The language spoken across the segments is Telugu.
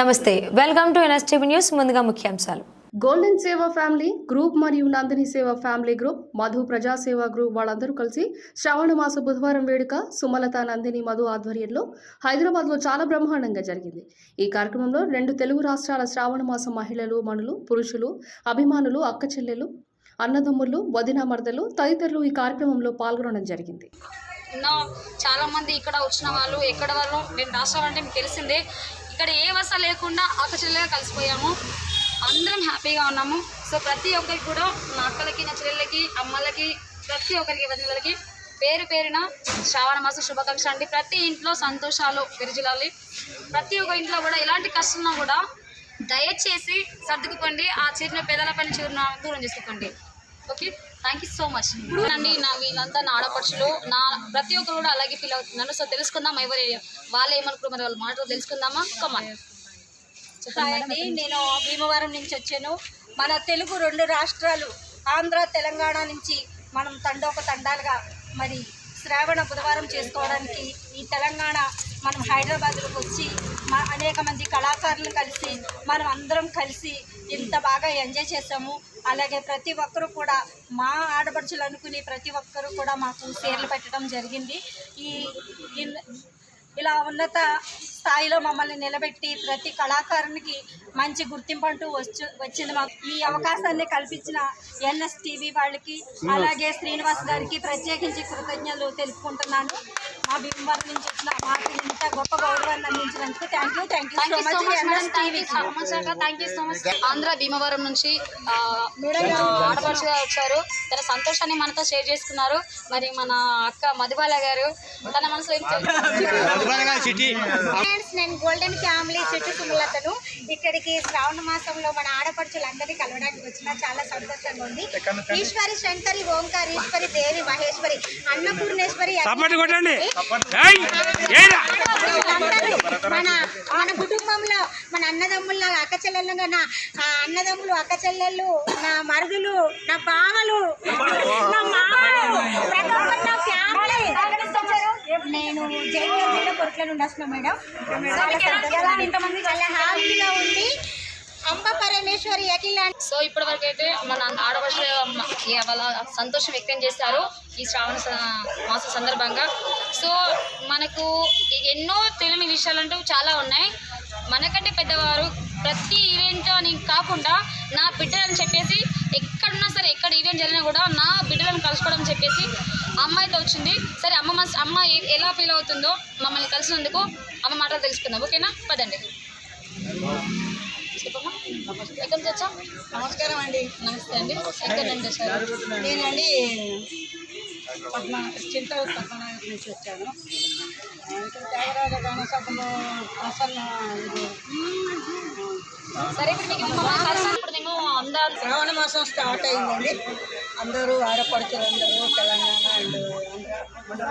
నమస్తే వెల్కమ్ టు ఎన్ఎస్టీవీ న్యూస్ ముందుగా ముఖ్యాంశాలు. గోల్డెన్ సేవ ఫ్యామిలీ గ్రూప్ మరియు నందిని సేవ ఫ్యామిలీ గ్రూప్ మధు ప్రజా సేవ గ్రూప్ వాళ్ళందరూ కలిసి శ్రావణ మాస బుధవారం వేడుక సుమలత నందిని మధు ఆధ్వర్యంలో హైదరాబాద్లో చాలా బ్రహ్మాండంగా జరిగింది. ఈ కార్యక్రమంలో రెండు తెలుగు రాష్ట్రాల శ్రావణ మాస మహిళలు మనులు పురుషులు అభిమానులు అక్క చెల్లెలు అన్నదమ్ములు వదిన మరదలు తదితరులు ఈ కార్యక్రమంలో పాల్గొనడం జరిగింది. ఎన్నో చాలా మంది ఇక్కడ వచ్చిన వాళ్ళు ఎక్కడ వాళ్ళు నేను రాష్ట్రం అంటే మీకు తెలిసిందే ఇక్కడ ఏ వస లేకుండా ఆకచెల్లెగా కలిసిపోయాము. అందరం హ్యాపీగా ఉన్నాము. సో ప్రతి ఒక్కరికి కూడా నా అక్కలకి నా చెల్లెళ్ళకి అమ్మలకి ప్రతి ఒక్కరికి వదినలకి పేరు పేరున శ్రావణ మాస శుభాకాంక్ష అండి. ప్రతి ఇంట్లో సంతోషాలు విరజిల్లాలి. ప్రతి ఒక్క ఇంట్లో కూడా ఎలాంటి కష్టం కూడా దయచేసి సర్దుకుపోండి. ఆ చిరున పేదల పైన చిరున దూరం చేసుకోండి okay? Thank you so much అండి నా వీళ్ళంతా నా ఆడపడుచులు నా ప్రతి ఒక్కరు కూడా అలాగే ఫీల్ అవుతున్నారు సో తెలుసుకుందాం ఎవరు వాళ్ళు ఏమనుకున్నారు మరి వాళ్ళ మాటలు తెలుసుకుందామా? కమా హాయ్ అండి నేను భీమవరం నుంచి వచ్చాను. మన తెలుగు రెండు రాష్ట్రాలు ఆంధ్ర తెలంగాణ నుంచి మనం తండోక తండాలుగా మరి శ్రావణ బుధవారం చేసుకోవడానికి ఈ తెలంగాణ మనం హైదరాబాద్లోకి వచ్చి అనేక మంది కళాకారులు కలిసి మనం అందరం కలిసి ఇంత బాగా ఎంజాయ్ చేసాము అలాగే ప్రతి ఒక్కరు కూడా మా ఆడపడుచులు అనుకుని ప్రతి ఒక్కరు కూడా మాకు షేర్లు పెట్టడం జరిగింది. ఈ ఇలా ఉన్నత స్థాయిలో మమ్మల్ని నిలబెట్టి ప్రతి కళాకారునికి మంచి గుర్తింపు అంటూ వచ్చు వచ్చింది మాకు. ఈ అవకాశాన్ని కల్పించిన ఎన్ఎస్ టీవీ వాళ్ళకి అలాగే శ్రీనివాస్ గారికి ప్రత్యేకించి కృతజ్ఞతలు తెలుపుకుంటున్నాను. మా భీమవరం నుంచి మాకు ఇంత గొప్ప గౌరవాన్ని అందించినందుకు thank you thank so much thank so much Andhra Bhimavaram నుంచి ఆడపడుచుగా వచ్చారు. తన సంతోషాన్ని మనతో షేర్ చేసుకున్నారు. మరి మన అక్క మధుబాల గారు తన మనసులో ఏం ఫ్రెండ్స్ నేను గోల్డెన్ ఫ్యామిలీ చెట్టు సుమలతను ఇక్కడికి శ్రావణ మాసంలో మన ఆడపడుచులందరినీ కలవడానికి వచ్చిన చాలా సంతోషంగా ఉంది. ఈశ్వరి శంకరి ఓంకారి ఈశ్వరి దేవి మహేశ్వరి అన్నపూర్ణేశ్వరి కొట్టండి. మన మన కుటుంబంలో మన అన్నదమ్ములు నా అక్క చెల్లెళ్ళు నా ఆ అన్నదమ్ములు అక్క చెల్లెళ్ళు నా మరుదులు నా బావలు నా మామలు ప్రతి ఒక్కరు నా ఫ్యామిలీ. నేను జైల్లో కొరట్ల నుండి వస్తున్నా మేడం. చాలా హ్యాపీగా ఉంది. అంబ పరమేశ్వరి అఖిల సో ఇప్పటి వరకు అయితే మన వాళ్ళ సంతోషం వ్యక్తం చేశారు ఈ శ్రావణ మాస సందర్భంగా. సో మనకు ఎన్నో తెలియని విషయాలంటూ చాలా ఉన్నాయి. మనకంటే పెద్దవారు ప్రతి ఈవెంట్ అని కాకుండా నా బిడ్డలని చెప్పేసి ఎక్కడున్నా సరే ఎక్కడ ఈవెంట్ జరిగినా కూడా నా బిడ్డలను కలుసుకోవడం చెప్పేసి అమ్మాయితో వచ్చింది. సరే అమ్మ అమ్మ ఎలా ఫీల్ అవుతుందో మమ్మల్ని కలిసినందుకు అమ్మ మాటలు తెలుసుకుందాం. ఓకేనా? పదండి. ఎక్కడి నుంచి వచ్చా నమస్కారం అండి. నమస్తే అండి. ఎక్కడి నేనండి పద్మ చింత పద్మనాభం నుంచి వచ్చాను. ఇంకా త్యాగరాజ మేము అందరం శ్రావణ మాసం స్టార్ట్ అయిందండి. అందరూ ఆడపడుచులు అందరూ తెలంగాణ అండ్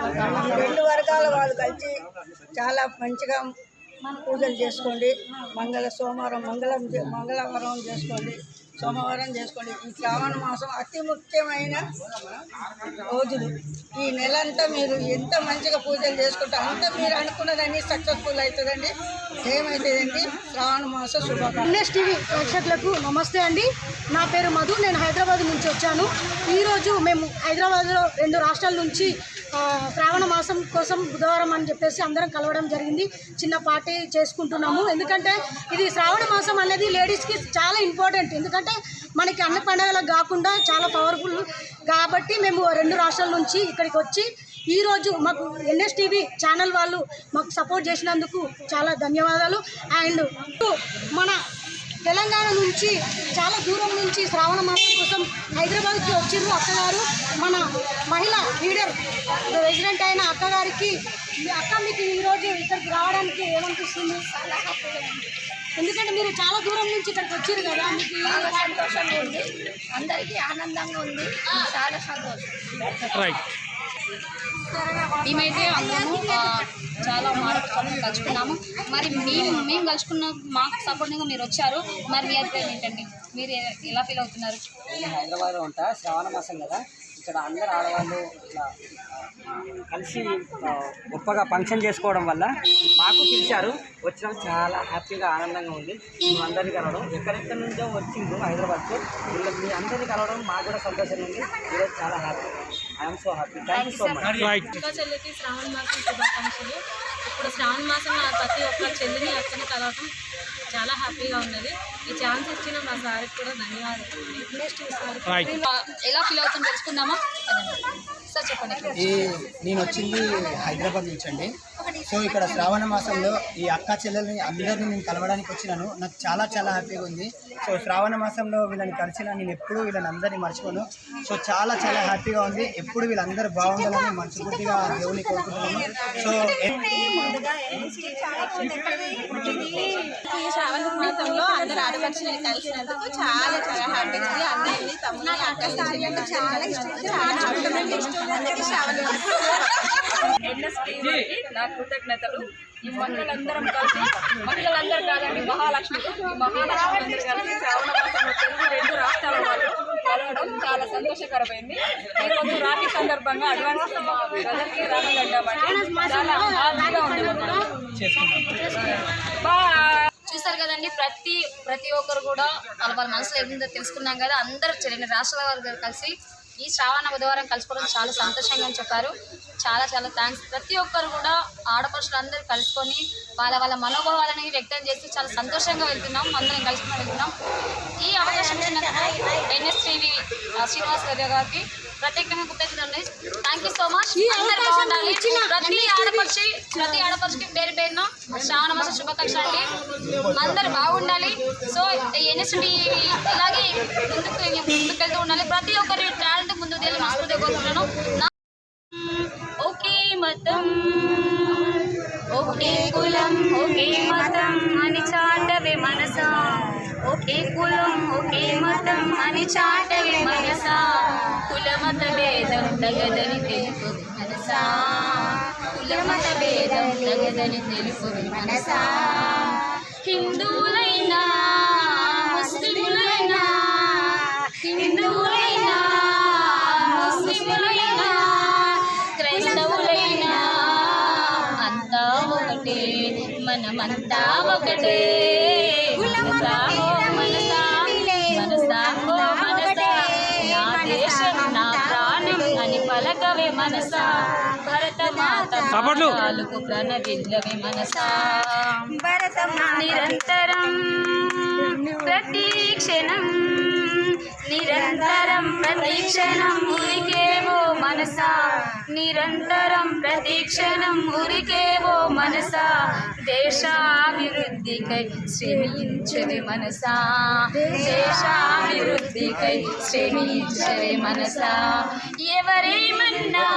ఆంధ్ర. రెండు వర్గాల వాళ్ళు కలిసి చాలా మంచిగా పూజలు చేసుకోండి. మంగళ సోమవారం మంగళం మంగళవారం చేసుకోండి. సోమవారం చేసుకోండి. ఈ శ్రావణ మాసం అతి ముఖ్యమైన రోజులు. ఈ నెలంతా మీరు ఎంత మంచిగా పూజలు చేసుకుంటే అంత మీరు అనుకున్నదని సక్సెస్ఫుల్ అవుతుందండి. ఏమవుతుందండి శ్రావణ మాసం శుభాకాంక్ష ఎన్ఎస్ టీవీ ప్రేక్షకులకు నమస్తే అండి. నా పేరు మధు నేను హైదరాబాద్ నుంచి వచ్చాను. ఈరోజు మేము హైదరాబాద్లో రెండు రాష్ట్రాల నుంచి శ్రావణ మాసం కోసం బుధవారం అని చెప్పేసి అందరం కలవడం జరిగింది. చిన్న పార్టీ చేసుకుంటున్నాము. ఎందుకంటే ఇది శ్రావణ మాసం అనేది లేడీస్కి చాలా ఇంపార్టెంట్ ఎందుకంటే మనకి అన్ని పండుగలకు కాకుండా చాలా పవర్ఫుల్ కాబట్టి మేము రెండు రాష్ట్రాల నుంచి ఇక్కడికి వచ్చి ఈరోజు మాకు ఎన్ఎస్టీవీ ఛానల్ వాళ్ళు మాకు సపోర్ట్ చేసినందుకు చాలా ధన్యవాదాలు. అండ్ మన తెలంగాణ నుంచి చాలా దూరం నుంచి శ్రావణ మాసం కోసం హైదరాబాద్కి వచ్చిర్రు అక్కగారు. మన మహిళ లీడర్ రెసిడెంట్ అయిన అక్కగారికి మీ అక్క మీకు ఈరోజు ఇక్కడికి రావడానికి ఏమనిపిస్తుంది? ఎందుకంటే మీరు చాలా దూరం నుంచి ఇక్కడికి వచ్చారు కదా మీకు సంతోషంగా ఉంది. అందరికీ ఆనందంగా ఉంది. చాలా సంతోషం. రైట్ మేమైతే అందరము చాలా మాటలు కలుసుకున్నాము మరి మేము మేము కలుసుకున్న మాకు సపోర్టింగ్గా మీరు వచ్చారు. మరి మీ అభిప్రాయం ఏంటండి? మీరు ఎలా ఫీల్ అవుతున్నారు? నేను హైదరాబాద్లో ఉంటా శ్రావణ మాసం కదా. ఇక్కడ అందరు ఆడవాళ్ళు ఇట్లా కలిసి గొప్పగా ఫంక్షన్ చేసుకోవడం వల్ల మాకు పిలిచారు. వచ్చినాం చాలా హ్యాపీగా ఆనందంగా ఉంది. మేము అందరినీ కలవడం. ఎక్కడెక్కడి నుంచో వచ్చిందో హైదరాబాద్కు. మీ అందరినీ కలవడం మాకు కూడా సంతోషంగా ఉంది. ఈరోజు చాలా happy. I'm so happy thank you so much right అక్క చెల్లికి శ్రావణ మాసం శుభాకాంక్షలు. ఇప్పుడు శ్రావణ మాసం నా ప్రతి ఒక్క చెల్లిని అక్కని కలవటం చాలా హ్యాపీగా ఉన్నది. ఈ ఛాన్స్ ఇచ్చిన మా సార్కి కూడా ధన్యవాదాలు. ఎలా ఫీల్ అవుతుందో తెలుసుకుందామా. సార్ చెప్పండి. ఈ నేను వచ్చింది హైదరాబాద్ నుంచి అండి. సో ఇక్కడ శ్రావణ మాసంలో ఈ అక్క చెల్లెల్ని అందరినీ నేను కలవడానికి వచ్చినాను. నాకు చాలా చాలా హ్యాపీగా ఉంది. సో శ్రావణ మాసంలో వీళ్ళని కలిసిన నేను ఎప్పుడూ వీళ్ళని అందరినీ మర్చిపోను. సో చాలా చాలా హ్యాపీగా ఉంది. ఎప్పుడు వీళ్ళందరూ బాగుండాలని మనస్ఫూర్తిగా దేవుని కోరుకుంటున్నాను. సో శ్రావణ మాసంలో అందరు ఆడపడుచుని కలిసినందుకు చాలా చాలా హ్యాపీగా ఉంది. అందరినీ తమ్ముని అక్కలు చాలా ఇష్టం చాలా శ్రావణ మాసం ఎన్ఎస్పీకి నా కృతజ్ఞతలు. ఈ మహిళలందరం కలిసి మహిళలందరూ కాదండి మహాలక్ష్మి. ఈ మహాలక్ష్మి కలిసి శ్రావణ మాసంలో తెలుగు రెండు రాష్ట్రాల వాళ్ళు కలవడం చాలా సంతోషకరమైంది. ఈ రోజు రాఖీ సందర్భంగా అడ్వాన్స్ మా బ్రదర్కి రాఖీ కట్టామండి. చాలా హ్యాపీగా ఉంది. చూసారు కదండి ప్రతి ప్రతి ఒక్కరు కూడా వాళ్ళ వాళ్ళ మనసులో ఏముందో తెలుసుకున్నాం కదా. అందరూ రెండు రాష్ట్రాల వారు కలిసి ఈ శ్రావణ బుధవారం కలుసుకోవడం చాలా సంతోషంగా చెప్పారు. చాలా చాలా థ్యాంక్స్ ప్రతి ఒక్కరు కూడా ఆడపడుచులు అందరూ కలుసుకొని వాళ్ళ వాళ్ళ మనోభావాలని వ్యక్తం చేసి చాలా సంతోషంగా వెళ్తున్నాం. అందరం కలుసుకుని వెళ్తున్నాం. ఈ అవకాశం ఇచ్చినందుకు ఎన్ఎస్టీవీ శ్రీనివాస్ గారి గారికి ప్రత్యేకంగా కృతజ్ఞతలు థ్యాంక్ యూ సో మచ్ ప్రతి ఆడపడిచి ప్రతి ఆడపడిచికి పేరు పేరున శ్రావణ మాస శుభాకాంక్షలు అండి. అందరు బాగుండాలి. సో ఎన్ఎస్టీ ఇలాగే ముందుకు ముందుకెళ్తూ ఉండాలి. ప్రతి ఒక్కరి టాలెంట్ ముందుకు తెలియ మనస్ఫూర్తిగా కోరుకుంటున్నాను మతం. ఒకే కులం ఒకే మతం అని చాటవే మనసా. ఒకే కులం ఒకే మతం అని చాటవే మనసా. కులమత భేదం తగదని తెలుపు మనసా. కులమత భేదం తగదని తెలుపు మనసా. హిందువులైనా ముస్లిములైనా హిందువులైనా మనమంతా ఒకటే. మనసా ఓ మనసా మనసా ఓ మనసా. నా దేశం నా ప్రాణం అని పలకవే మనసా. భరత మాత చప్పట్లు. పాదాలకు ప్రణవిల్లవే మనసా. నిరంతరం ప్రతి క్షణం నిరంతరం ప్రతిక్షణం ఉరికేవో మనసా. నిరంతరం ప్రతిక్షణం ఉరికేవో మనసా. దేశాభివృద్ధికై శ్రమించవి మనసా. దేశాభివృద్ధికై శ్రమించవి మనసా. ఎవరేమన్నా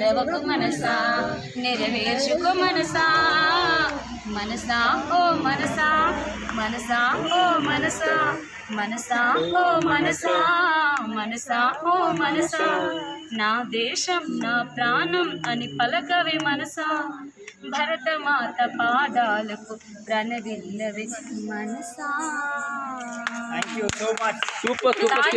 మరవకు మనసా నెరవేర్చుకో మనసా. మనసా ఓ మనసా మనసా ఓ మనసా మనసా ఓ మనసా మనసా ఓ మనసా. నా దేశం నా ప్రాణం అని పలకవి మనసా. భరతమాత పాదాలకు ప్రణవిల్లవి మనసా. Thank you so much super super